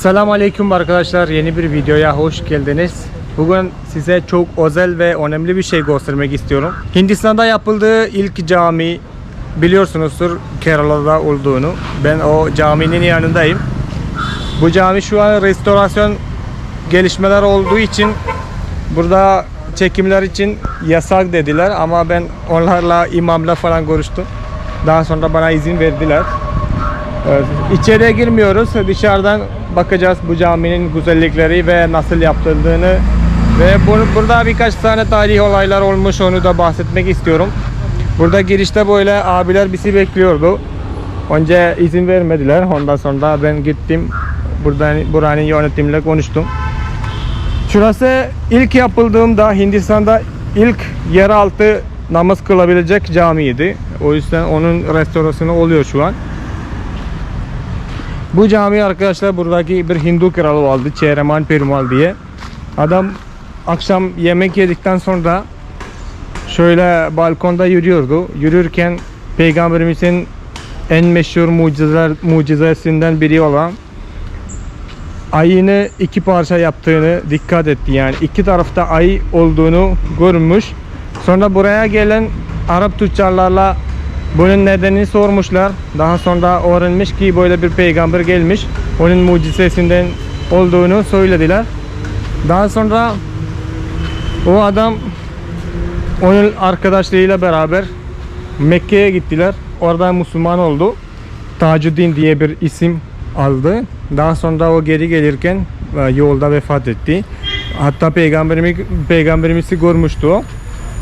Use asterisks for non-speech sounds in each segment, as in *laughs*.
Selamun Aleyküm arkadaşlar. Yeni bir videoya hoş geldiniz. Bugün size çok özel ve önemli bir şey göstermek istiyorum. Hindistan'da yapıldığı ilk cami biliyorsunuzdur Kerala'da olduğunu. Ben o caminin yanındayım. Bu cami şu an restorasyon gelişmeler olduğu için burada çekimler için yasak dediler ama ben onlarla imamla falan görüştüm. Daha sonra bana izin verdiler. Evet, İçeriye girmiyoruz. Dışarıdan bakacağız bu caminin güzellikleri ve nasıl yapıldığını ve bu- burada birkaç tane tarihi olaylar olmuş onu da bahsetmek istiyorum. Burada girişte böyle abiler bizi bekliyordu. Önce izin vermediler. Ondan sonra ben gittim. Buradan buranın yönetimle konuştum. Şurası ilk yapıldığımda Hindistan'da ilk yeraltı namaz kılabilecek camiydi. O yüzden onun restorasyonu oluyor şu an. Bu cami arkadaşlar buradaki bir Hindu kralı vardı Çehreman Perumal diye. Adam akşam yemek yedikten sonra şöyle balkonda yürüyordu. Yürürken peygamberimizin en meşhur mucizeler, mucizesinden biri olan ayını iki parça yaptığını dikkat etti. Yani iki tarafta ay olduğunu görmüş. Sonra buraya gelen Arap tüccarlarla bunun nedenini sormuşlar. Daha sonra öğrenmiş ki böyle bir peygamber gelmiş. Onun mucizesinden olduğunu söylediler. Daha sonra o adam onun arkadaşlarıyla beraber Mekke'ye gittiler. Orada Müslüman oldu. Tacuddin diye bir isim aldı. Daha sonra o geri gelirken e, yolda vefat etti. Hatta peygamberimiz peygamberimizi görmüştü o.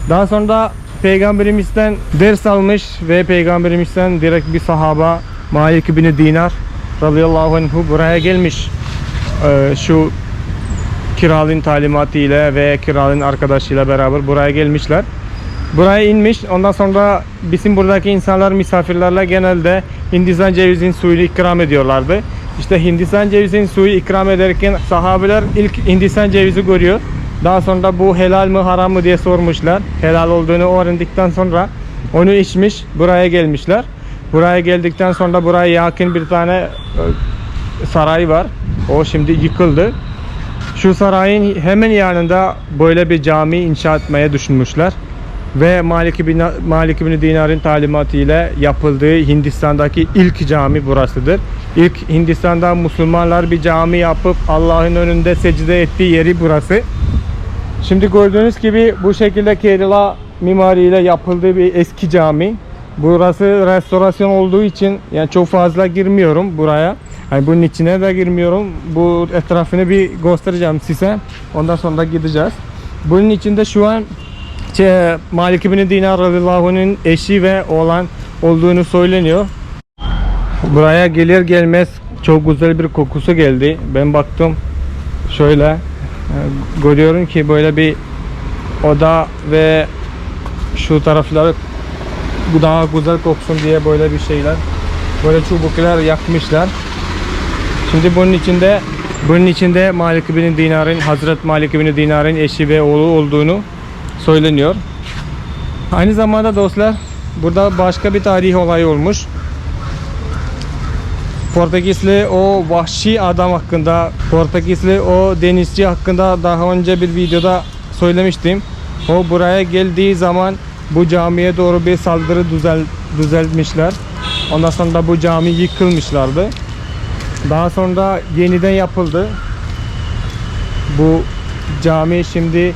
Daha sonra peygamberimizden ders almış ve peygamberimizden direkt bir sahaba Malik bin Dinar radıyallahu anhu buraya gelmiş. Ee, şu kralın talimatı ile ve kralın arkadaşıyla beraber buraya gelmişler. Buraya inmiş. Ondan sonra bizim buradaki insanlar misafirlerle genelde Hindistan cevizin suyunu ikram ediyorlardı. İşte Hindistan cevizin suyu ikram ederken sahabeler ilk Hindistan cevizi görüyor. Daha sonra bu helal mı haram mı diye sormuşlar. Helal olduğunu öğrendikten sonra onu içmiş. Buraya gelmişler. Buraya geldikten sonra buraya yakın bir tane e, saray var. O şimdi yıkıldı. Şu sarayın hemen yanında böyle bir cami inşa etmeye düşünmüşler. Ve Malik bin, Malik bin Dinar'ın talimatı ile yapıldığı Hindistan'daki ilk cami burasıdır. İlk Hindistan'da Müslümanlar bir cami yapıp Allah'ın önünde secde ettiği yeri burası. Şimdi gördüğünüz gibi bu şekilde Kerala mimariyle yapıldığı bir eski cami. Burası restorasyon olduğu için yani çok fazla girmiyorum buraya. Yani bunun içine de girmiyorum. Bu etrafını bir göstereceğim size. Ondan sonra gideceğiz. Bunun içinde şu an şey, Malik bin Dinar radıyallahu eşi ve oğlan olduğunu söyleniyor. Buraya gelir gelmez çok güzel bir kokusu geldi. Ben baktım şöyle görüyorum ki böyle bir oda ve şu tarafları daha güzel koksun diye böyle bir şeyler böyle çubuklar yakmışlar. Şimdi bunun içinde bunun içinde Malik bin Dinar'ın Hazret Malik bin Dinar'ın eşi ve oğlu olduğunu söyleniyor. Aynı zamanda dostlar burada başka bir tarihi olay olmuş. Portekizli o vahşi adam hakkında, Portekizli o denizci hakkında daha önce bir videoda söylemiştim. O buraya geldiği zaman bu camiye doğru bir saldırı düzel, düzeltmişler. Ondan sonra bu cami yıkılmışlardı. Daha sonra yeniden yapıldı. Bu cami şimdi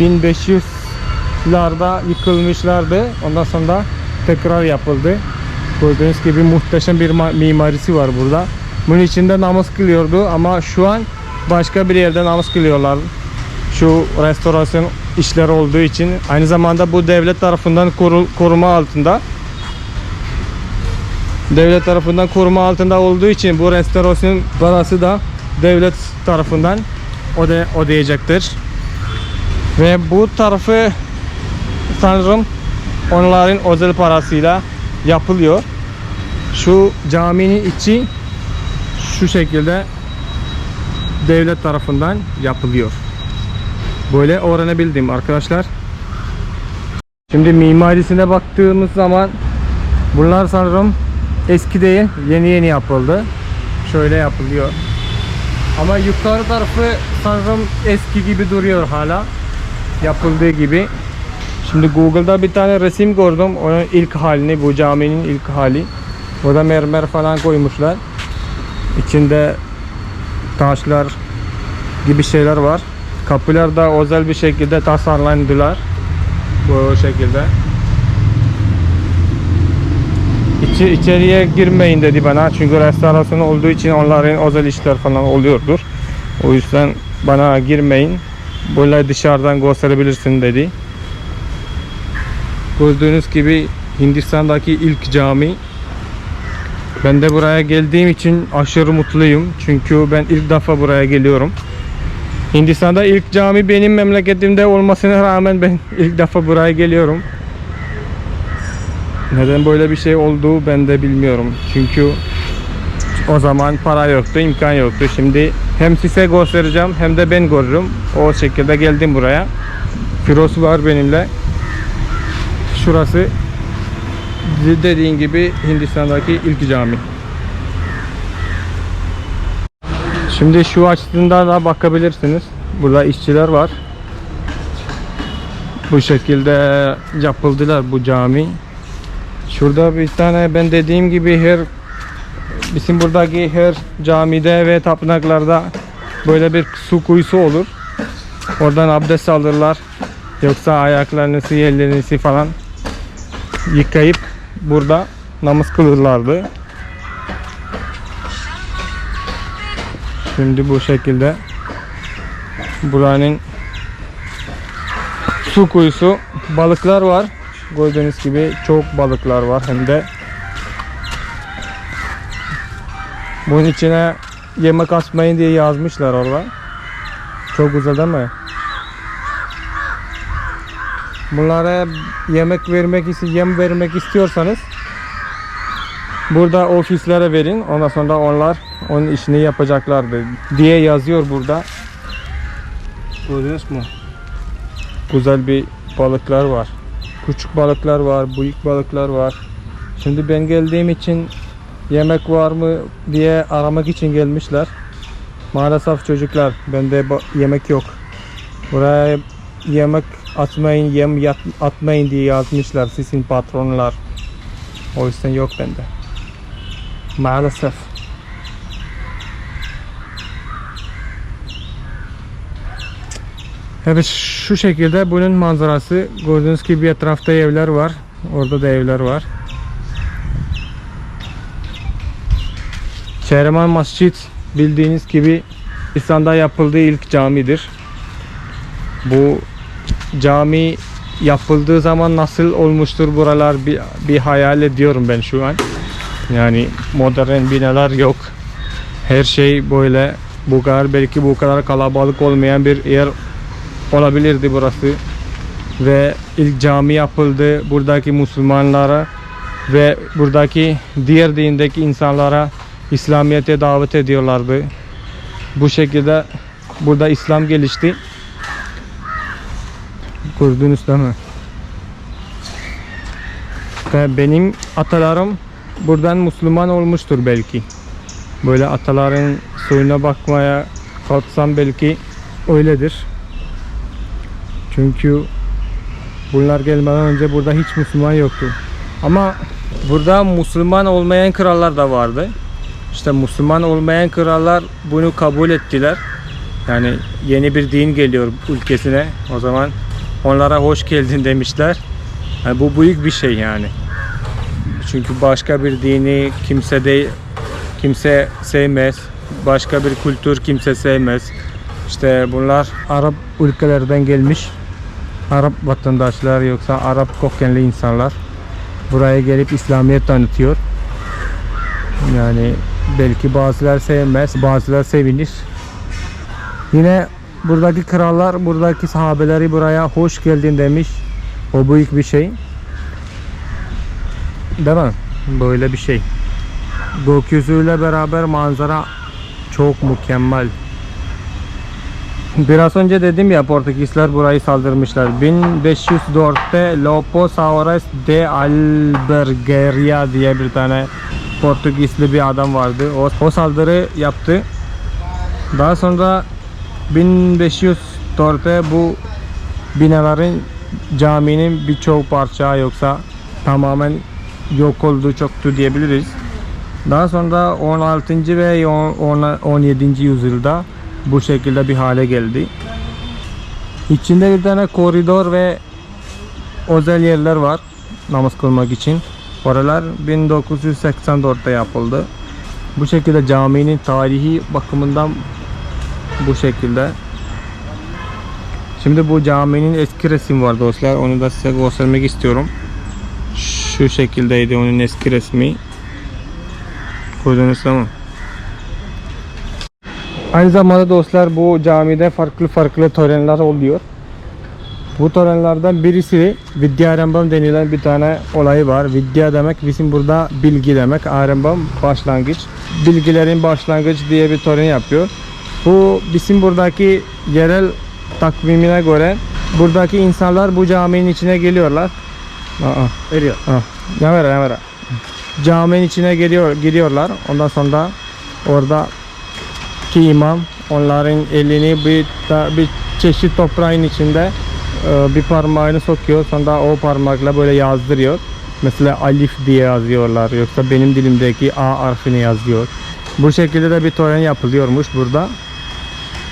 1500'larda yıkılmışlardı. Ondan sonra tekrar yapıldı. Gördüğünüz gibi muhteşem bir ma- mimarisi var burada. Bunun içinde namaz kılıyordu ama şu an başka bir yerde namaz kılıyorlar. Şu restorasyon işleri olduğu için aynı zamanda bu devlet tarafından koru- koruma altında. Devlet tarafından koruma altında olduğu için bu restorasyon parası da devlet tarafından öde ödeyecektir. Ve bu tarafı sanırım onların özel parasıyla yapılıyor. Şu caminin içi şu şekilde devlet tarafından yapılıyor. Böyle öğrenebildim arkadaşlar. Şimdi mimarisine baktığımız zaman bunlar sanırım eski değil, yeni yeni yapıldı. Şöyle yapılıyor. Ama yukarı tarafı sanırım eski gibi duruyor hala. Yapıldığı gibi. Şimdi Google'da bir tane resim gördüm. Onun ilk halini, bu caminin ilk hali. Burada mermer falan koymuşlar. İçinde taşlar gibi şeyler var. Kapılar da özel bir şekilde tasarlandılar. Bu şekilde. İçi, içeriye girmeyin dedi bana. Çünkü restorasyon olduğu için onların özel işler falan oluyordur. O yüzden bana girmeyin. Böyle dışarıdan gösterebilirsin dedi. Gördüğünüz gibi Hindistan'daki ilk cami. Ben de buraya geldiğim için aşırı mutluyum. Çünkü ben ilk defa buraya geliyorum. Hindistan'da ilk cami benim memleketimde olmasına rağmen ben *laughs* ilk defa buraya geliyorum. Neden böyle bir şey oldu ben de bilmiyorum. Çünkü o zaman para yoktu, imkan yoktu. Şimdi hem size göstereceğim hem de ben görürüm. O şekilde geldim buraya. Firoz var benimle. Şurası dediğin gibi Hindistan'daki ilk cami. Şimdi şu açısından da bakabilirsiniz. Burada işçiler var. Bu şekilde yapıldılar bu cami. Şurada bir tane ben dediğim gibi her bizim buradaki her camide ve tapınaklarda böyle bir su kuyusu olur. Oradan abdest alırlar. Yoksa ayaklarını, yerlerini falan yıkayıp burada namaz kılırlardı. Şimdi bu şekilde buranın su kuyusu balıklar var. Gördüğünüz gibi çok balıklar var hem de bunun içine yemek atmayın diye yazmışlar orada. Çok güzel değil mi? Bunlara yemek vermek yem vermek istiyorsanız burada ofislere verin. Ondan sonra onlar onun işini yapacaklardır diye yazıyor burada. Gördünüz mü? Güzel bir balıklar var. Küçük balıklar var, büyük balıklar var. Şimdi ben geldiğim için yemek var mı diye aramak için gelmişler. Maalesef çocuklar bende yemek yok. Buraya yemek atmayın, yem yat- atmayın diye yazmışlar sizin patronlar. O yüzden yok bende. Maalesef. Evet şu şekilde bunun manzarası. Gördüğünüz gibi etrafta evler var. Orada da evler var. Çehreman Masjid bildiğiniz gibi İslam'da yapıldığı ilk camidir. Bu cami yapıldığı zaman nasıl olmuştur buralar bir, bir hayal ediyorum ben şu an. Yani modern binalar yok. Her şey böyle bu kadar belki bu kadar kalabalık olmayan bir yer olabilirdi burası. Ve ilk cami yapıldı. Buradaki Müslümanlara ve buradaki diğer dindeki insanlara İslamiyet'e davet ediyorlardı. Bu şekilde burada İslam gelişti. Gördünüz değil mi? Ve benim atalarım buradan Müslüman olmuştur belki. Böyle ataların soyuna bakmaya kalksam belki öyledir. Çünkü bunlar gelmeden önce burada hiç Müslüman yoktu. Ama burada Müslüman olmayan krallar da vardı. İşte Müslüman olmayan krallar bunu kabul ettiler. Yani yeni bir din geliyor ülkesine. O zaman onlara hoş geldin demişler. Yani bu büyük bir şey yani. Çünkü başka bir dini kimse de kimse sevmez. Başka bir kültür kimse sevmez. İşte bunlar Arap ülkelerden gelmiş. Arap vatandaşlar yoksa Arap kökenli insanlar buraya gelip İslamiyet tanıtıyor. Yani belki bazılar sevmez, bazılar sevinir. Yine buradaki krallar, buradaki sahabeleri buraya hoş geldin demiş. O büyük bir şey. Değil mi? Böyle bir şey. Gökyüzüyle beraber manzara çok mükemmel. Biraz önce dedim ya Portekizler burayı saldırmışlar. 1504'te Lopo Saures de Albergeria diye bir tane Portekizli bir adam vardı. O, o saldırı yaptı. Daha sonra 1504'te bu binaların caminin birçok parça yoksa tamamen yok olduğu çoktu diyebiliriz. Daha sonra 16. ve 10 17. yüzyılda bu şekilde bir hale geldi. İçinde bir tane koridor ve özel yerler var namaz kılmak için. Oralar 1984'te yapıldı. Bu şekilde caminin tarihi bakımından bu şekilde. Şimdi bu caminin eski resim var dostlar. Onu da size göstermek istiyorum. Şu şekildeydi onun eski resmi. Gördünüz mi? Aynı zamanda dostlar bu camide farklı farklı törenler oluyor. Bu törenlerden birisi Vidyarambam denilen bir tane olay var. Vidya demek bizim burada bilgi demek. Arambam başlangıç. Bilgilerin başlangıç diye bir tören yapıyor. Bu bizim buradaki yerel takvimine göre buradaki insanlar bu caminin içine geliyorlar. Aa, Veriyor. Ah, ne ver ne ver. Caminin içine giriyor, giriyorlar. Ondan sonra orada ki imam onların elini bir bir çeşit toprağın içinde e, bir parmağını sokuyor. Sonra o parmakla böyle yazdırıyor. Mesela alif diye yazıyorlar. Yoksa benim dilimdeki A harfini yazıyor. Bu şekilde de bir tören yapılıyormuş burada.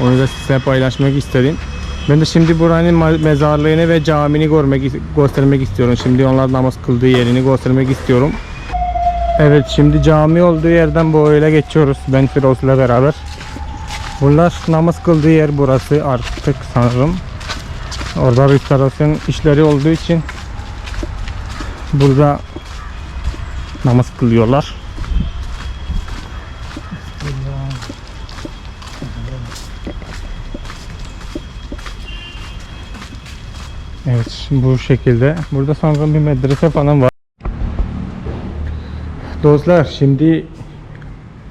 Onu da size paylaşmak istedim. Ben de şimdi buranın mezarlığını ve camini görmek göstermek istiyorum. Şimdi onlar namaz kıldığı yerini göstermek istiyorum. Evet şimdi cami olduğu yerden böyle geçiyoruz. Ben Firoz'la beraber. Bunlar namaz kıldığı yer burası artık sanırım. Orada restorasyon işleri olduğu için burada namaz kılıyorlar. Evet bu şekilde. Burada sanırım bir medrese falan var. Dostlar şimdi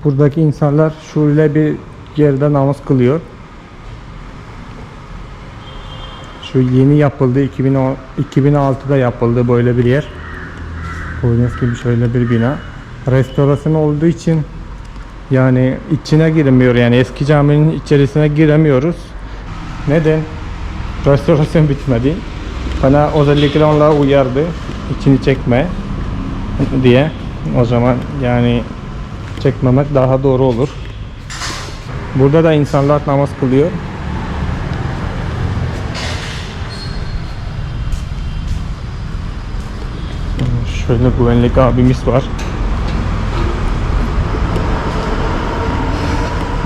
buradaki insanlar şöyle bir yerde namaz kılıyor. Şu yeni yapıldı 2010 2006'da yapıldı böyle bir yer. Gördüğünüz gibi şöyle bir bina. Restorasyon olduğu için yani içine giremiyor yani eski caminin içerisine giremiyoruz. Neden? Restorasyon bitmedi. Bana özellikle onlar uyardı. içini çekme diye. O zaman yani çekmemek daha doğru olur. Burada da insanlar namaz kılıyor. Şöyle güvenlik abimiz var.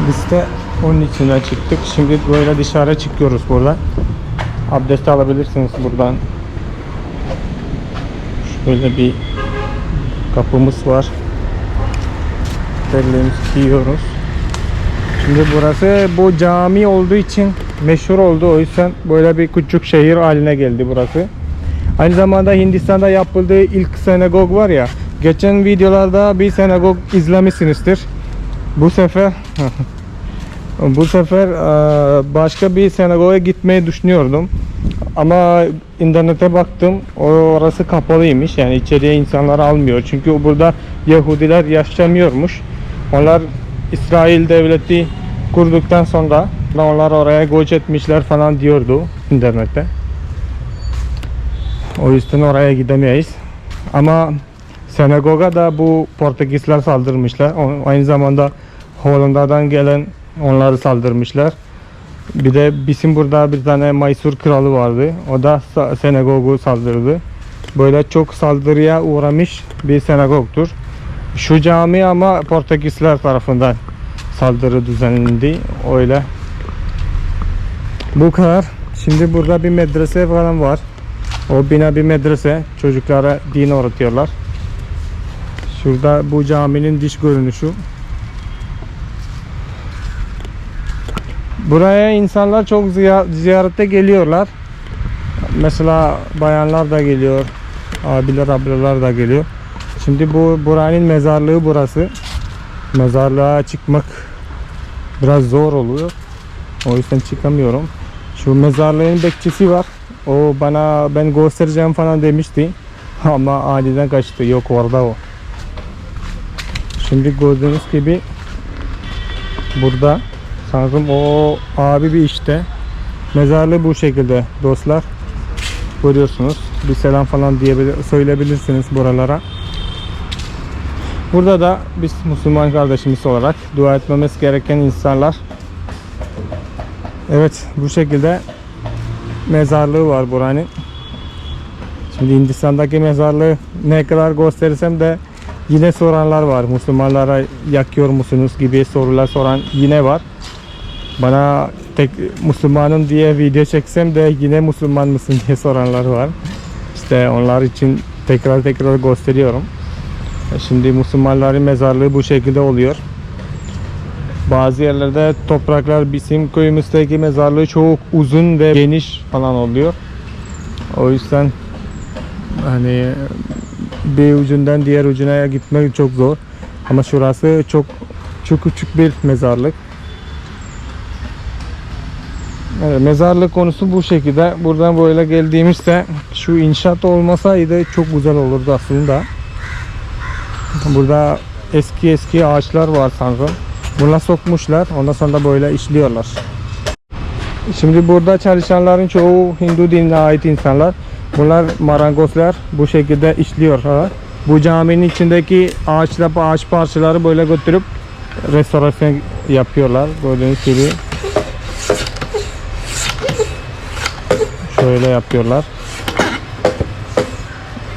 Biz de onun içinden çıktık. Şimdi böyle dışarı çıkıyoruz buradan. Abdest alabilirsiniz buradan. Şöyle bir kapımız var. Terliğimizi giyiyoruz. Şimdi burası bu cami olduğu için meşhur oldu. O yüzden böyle bir küçük şehir haline geldi burası. Aynı zamanda Hindistan'da yapıldığı ilk sinagog var ya. Geçen videolarda bir sinagog izlemişsinizdir. Bu sefer *laughs* bu sefer e, başka bir sinagoga gitmeyi düşünüyordum. Ama internete baktım. Orası kapalıymış. Yani içeriye insanlar almıyor. Çünkü burada Yahudiler yaşamıyormuş. Onlar İsrail devleti kurduktan sonra onlar oraya göç etmişler falan diyordu internette. O yüzden oraya gidemeyiz. Ama sinagoga da bu Portekizler saldırmışlar. Aynı zamanda Hollanda'dan gelen onları saldırmışlar. Bir de bizim burada bir tane Maysur kralı vardı. O da sinagogu saldırdı. Böyle çok saldırıya uğramış bir sinagogdur. Şu cami ama Portekizler tarafından saldırı düzenlendi. Öyle. Bu kadar. Şimdi burada bir medrese falan var. O bina bir medrese. Çocuklara din öğretiyorlar. Şurada bu caminin dış görünüşü. Buraya insanlar çok ziya- ziyarete geliyorlar. Mesela bayanlar da geliyor. Abiler ablalar da geliyor. Şimdi bu buranın mezarlığı burası. Mezarlığa çıkmak biraz zor oluyor. O yüzden çıkamıyorum. Şu mezarlığın bekçisi var. O bana ben göstereceğim falan demişti. *laughs* Ama aniden kaçtı. Yok orada o. Şimdi gördüğünüz gibi burada Sanırım o abi bir işte. Mezarlığı bu şekilde dostlar. Görüyorsunuz. Bir selam falan diyebilir, söyleyebilirsiniz buralara. Burada da biz Müslüman kardeşimiz olarak dua etmemiz gereken insanlar. Evet bu şekilde mezarlığı var buranın. Şimdi Hindistan'daki mezarlığı ne kadar gösterirsem de yine soranlar var. Müslümanlara yakıyor musunuz gibi sorular soran yine var. Bana tek Müslümanım diye video çeksem de yine Müslüman mısın diye soranlar var. İşte onlar için tekrar tekrar gösteriyorum. Şimdi Müslümanların mezarlığı bu şekilde oluyor. Bazı yerlerde topraklar bizim köyümüzdeki mezarlığı çok uzun ve geniş falan oluyor. O yüzden hani bir ucundan diğer ucuna gitmek çok zor. Ama şurası çok çok küçük bir mezarlık. Evet, mezarlık konusu bu şekilde. Buradan böyle geldiğimizde şu inşaat olmasaydı çok güzel olurdu aslında. Burada eski eski ağaçlar var sanırım. Buna sokmuşlar. Ondan sonra böyle işliyorlar. Şimdi burada çalışanların çoğu Hindu dinine ait insanlar. Bunlar marangozlar. Bu şekilde işliyorlar. Bu caminin içindeki ağaçla ağaç parçaları böyle götürüp restorasyon yapıyorlar. Gördüğünüz gibi. Şöyle yapıyorlar.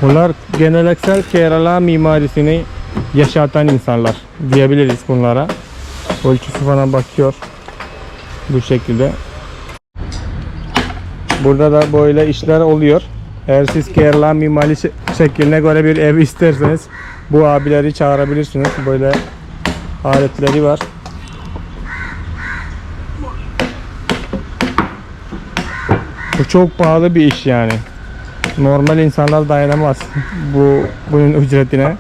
Bunlar geleneksel Kerala mimarisini yaşatan insanlar diyebiliriz bunlara. Ölçüsü falan bakıyor. Bu şekilde. Burada da böyle işler oluyor. Eğer siz Kerala mimari şe- şekline göre bir ev isterseniz bu abileri çağırabilirsiniz. Böyle aletleri var. Bu çok pahalı bir iş yani. Normal insanlar dayanamaz bu bunun ücretine.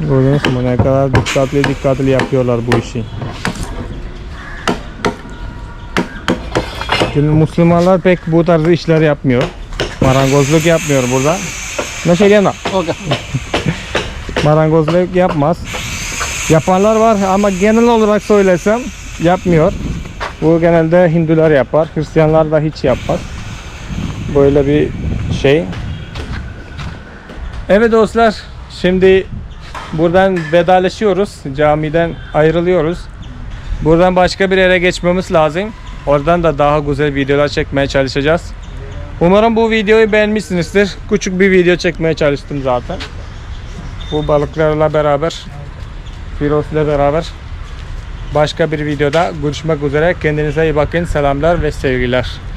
Gördünüz mü ne kadar dikkatli dikkatli yapıyorlar bu işi. Şimdi Müslümanlar pek bu tarz işler yapmıyor. Marangozluk yapmıyor burada. Ne şey yana? Marangozluk yapmaz. Yapanlar var ama genel olarak söylesem yapmıyor. Bu genelde Hindular yapar. Hristiyanlar da hiç yapmaz. Böyle bir şey. Evet dostlar. Şimdi buradan vedalaşıyoruz. Camiden ayrılıyoruz. Buradan başka bir yere geçmemiz lazım. Oradan da daha güzel videolar çekmeye çalışacağız. Umarım bu videoyu beğenmişsinizdir. Küçük bir video çekmeye çalıştım zaten. Bu balıklarla beraber, Firoz ile beraber başka bir videoda görüşmek üzere. Kendinize iyi bakın. Selamlar ve sevgiler.